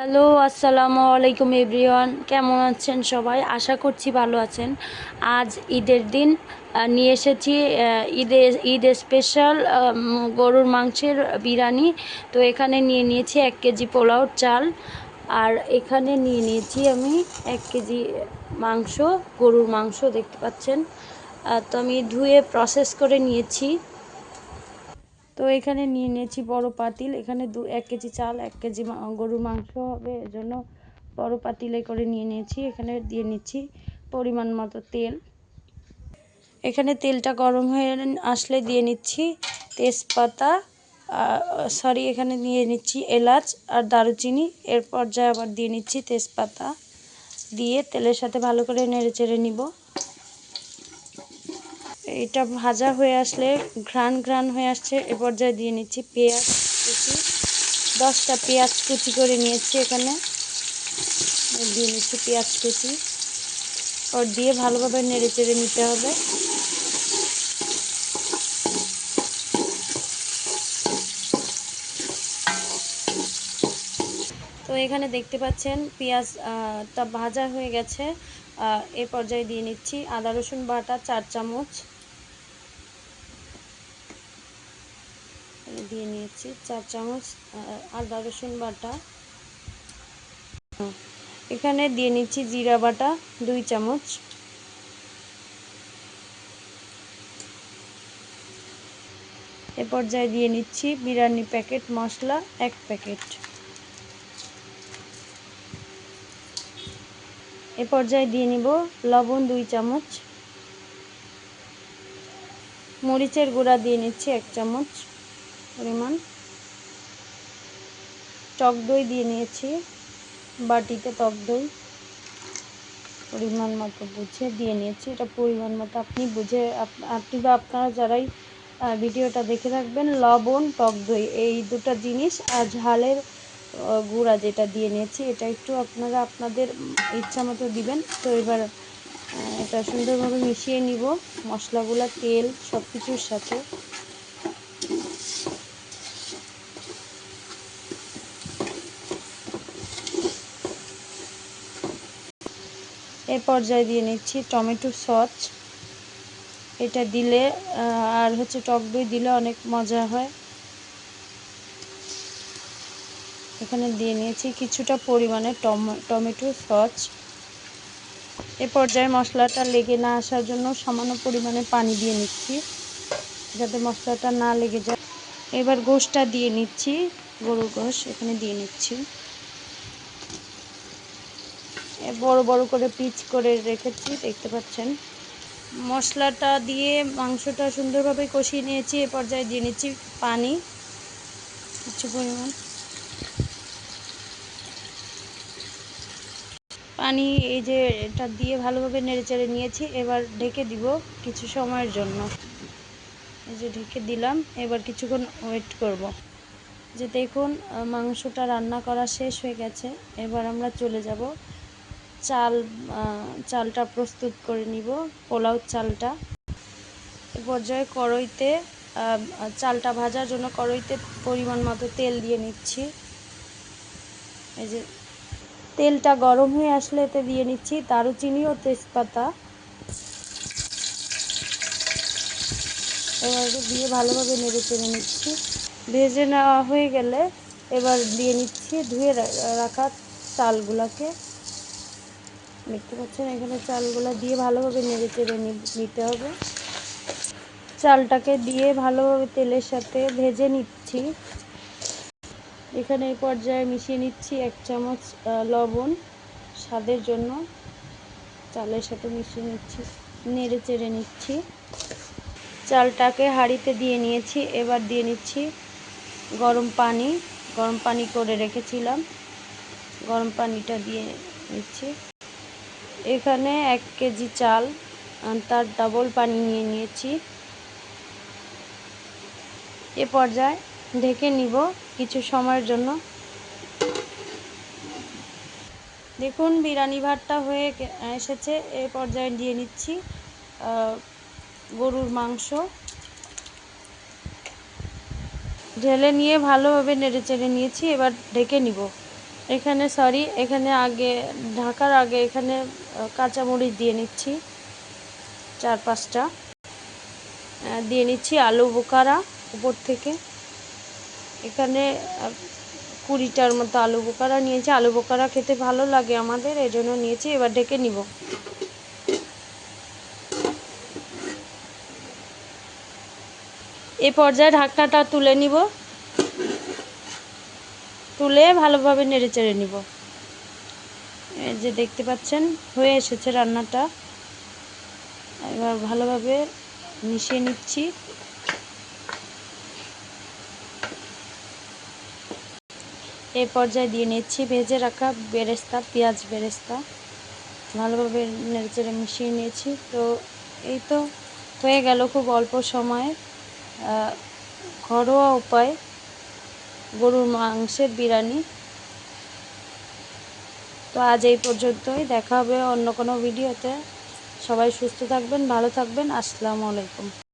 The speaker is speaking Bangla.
হ্যালো, আসসালামু আলাইকুম এভরিওয়ান। কেমন আছেন সবাই? আশা করছি ভালো আছেন। আজ ঈদের দিন নিয়ে এসেছি ঈদের ঈদ স্পেশাল গরুর মাংসের বিরিয়ানি। তো এখানে নিয়ে নিয়েছি এক কেজি পোলাও চাল। আর এখানে নিয়ে নিয়েছি আমি এক কেজি মাংস, গরুর মাংস, দেখতে পাচ্ছেন। তো আমি ধুয়ে প্রসেস করে নিয়েছি। তো এখানে নিয়ে নিয়েছি বড় পাতিল। এখানে দু, এক কেজি চাল, এক কেজি গরুর মাংস হবে। এজন্য বড় পাতিলে করে নিয়ে নিয়েছি। এখানে দিয়ে নিচ্ছি পরিমাণ মতো তেল। এখানে তেলটা গরম হয়ে আসলে দিয়ে নিচ্ছি তেজপাতা সরি, এখানে নিয়ে নিচ্ছি এলাচ আর দারুচিনি। এর পর্যায়ে আবার দিয়ে নিচ্ছি তেজপাতা। দিয়ে তেলের সাথে ভালো করে নেড়ে চেড়ে নিব। এটা ভাজা হয়ে আসলে ঘ্রাণ ঘ্রাণ হয়ে আসছে। এ পর্যায়ে দিয়ে নিচ্ছি পেঁয়াজ কুচি। দশটা পেঁয়াজ কুচি করে নিয়েছি এখানে। দিয়ে নিচ্ছি পেঁয়াজ কুচি। ওর দিয়ে ভালোভাবে নেড়ে চেড়ে নিতে হবে। তো এখানে দেখতে পাচ্ছেন পেঁয়াজ আহ, টা ভাজা হয়ে গেছে। এ পর্যায়ে দিয়ে নিচ্ছি আদা রসুন বাটা চার চামচ। দিয়ে নিয়েছি চার চামচ আদা, রসুন বাটা। এখানে দিয়ে নিচ্ছি জিরা বাটা, দুই চামচ। এ পর্যায়ে দিয়ে নিচ্ছি বিরিয়ানি প্যাকেট মশলা, এক প্যাকেট। এ পর্যায়ে দিয়ে নিব লবণ, দুই চামচ। মরিচের গুঁড়া দিয়ে নিচ্ছি এক চামচ। পরিমাণ। টক দই দিয়ে নিয়েছি, বাটিতে টক দই। পরিমাণ মতো বুঝে দিয়ে নিয়েছি, এটা পরিমাণ মতো আপনি বুঝে আপনি বা আপনারা যারাই ভিডিওটা দেখে রাখবেন লবণ, টক দই, এই দুটো জিনিস আর ঝালের গুঁড়া যেটা দিয়ে নিয়েছি, এটা একটু আপনারা আপনাদের ইচ্ছা মতো দিবেন। তো এবার এটা সুন্দরভাবে মিশিয়ে নিব। মশলাগুলো, তেল সব কিছুর সাথে। এ পর্যায়ে দিয়ে নিচ্ছি টমেটো সস। এটা দিলে আর হচ্ছে টক দই দিলে অনেক মজা হয়। এখানে দিয়ে নিয়েছি কিছুটা পরিমাণে টম- টমেটো সস। এ পর্যায়ে মশলাটা লেগে না আসার জন্য সামান্য পরিমাণে পানি দিয়ে নিচ্ছি, যাতে মশলাটা না লেগে যায়। এবার গোশটা দিয়ে নিচ্ছি গরুর গোশ এখানে দিয়ে নিচ্ছি। বড় বড় করে পিচ করে রেখেছি, দেখতে পাচ্ছেন। মশলাটা দিয়ে মাংসটা সুন্দরভাবে কষিয়ে নিয়েছি, এ পর্যায়ে দিয়ে নিচ্ছি পানি, কিছু পরিমাণ। পানি এই যে এটা দিয়ে ভালোভাবে নেড়েচেড়ে নিয়েছি, এবার ঢেকে দিব কিছু সময়ের জন্য। এই যে ঢেকে দিলাম, এবার কিছুক্ষণ ওয়েট করব। যে দেখুন মাংসটা রান্না করা শেষ হয়ে গেছে, এবার আমরা চলে যাব চাল চালটা প্রস্তুত করে নিব, পোলাও চালটা। এ পর্যায়ে কড়াইতে চালটা ভাজার জন্য কড়াইতে পরিমাণ মতো তেল দিয়ে নিচ্ছি। এই যে, তেলটা গরম হয়ে আসলে এতে দিয়ে নিচ্ছি দারুচিনি ও তেজপাতা। এবার দিয়ে ভালোভাবে নেড়ে চেড়ে নিচ্ছি। ভেজে নেওয়া হয়ে গেলে এবার দিয়ে নিচ্ছি ধুয়ে রাখা চালগুলোকে। দেখতে পাচ্ছেন, এখানে চালগুলো দিয়ে ভালোভাবে নেড়ে চেড়ে নিতে হবে। চালটাকে দিয়ে ভালোভাবে তেলের সাথে ভেজে নিচ্ছি। এখানে এই পর্যায়ে মিশিয়ে নিচ্ছি এক চামচ লবণ। স্বাদের জন্য চালের সাথে মিশিয়ে নিচ্ছি, নেড়ে চেড়ে নিচ্ছি। চালটাকে হাঁড়িতে দিয়ে নিয়েছি, এবার দিয়ে নিচ্ছি গরম পানি। গরম পানি করে রেখেছিলাম। গরম পানিটা দিয়ে নিচ্ছি। এখানে এক কেজি চাল তার ডাবল পানি নিয়ে নিয়েছি। এ পর্যায়ে ঢেকে নিব কিছু সময়ের জন্য। দেখুন, বিরিয়ানি ভাতটা হয়ে এসেছে। এ পর্যায়ে দিয়ে নিচ্ছি গরুর মাংস। ঢেলে নিয়ে ভালোভাবে নেড়ে চেড়ে নিয়েছি, এবার ঢেকে নিব। এখানে সরি এখানে আগে, ঢাকার আগে এখানে কাঁচামরিচ দিয়ে নিচ্ছি, চার পাঁচটা। দিয়ে নিচ্ছি আলু বোকারা উপর থেকে। এখানে কুড়িটার মতো আলু বোকারা নিয়েছি। আলু বোকারা খেতে ভালো লাগে আমাদের এই জন্য নিয়েছি, এবার ডেকে নিব। এ পর্যায়ে ঢাকনাটা তুলে নিব। তুলে ভালোভাবে নেড়ে চেড়ে নিব। এই যে দেখতে পাচ্ছেন, হয়ে এসেছে রান্নাটা। এবার ভালোভাবে মিশিয়ে নিচ্ছি। এই পর্যায়ে দিয়ে নিচ্ছি ভেজে রাখা বেরেস্তা, পেঁয়াজ বেরেস্তা। ভালোভাবে নেড়েচেড়ে মিশিয়ে নিয়েছি। তো এই তো হয়ে গেল খুব অল্প সময়ে ঘরোয়া উপায়। গরুর মাংসের বিরিয়ানি। তো আজ এই পর্যন্তই। দেখা হবে অন্য কোনো ভিডিওতে। সবাই সুস্থ থাকবেন, ভালো থাকবেন। আসসালামু আলাইকুম।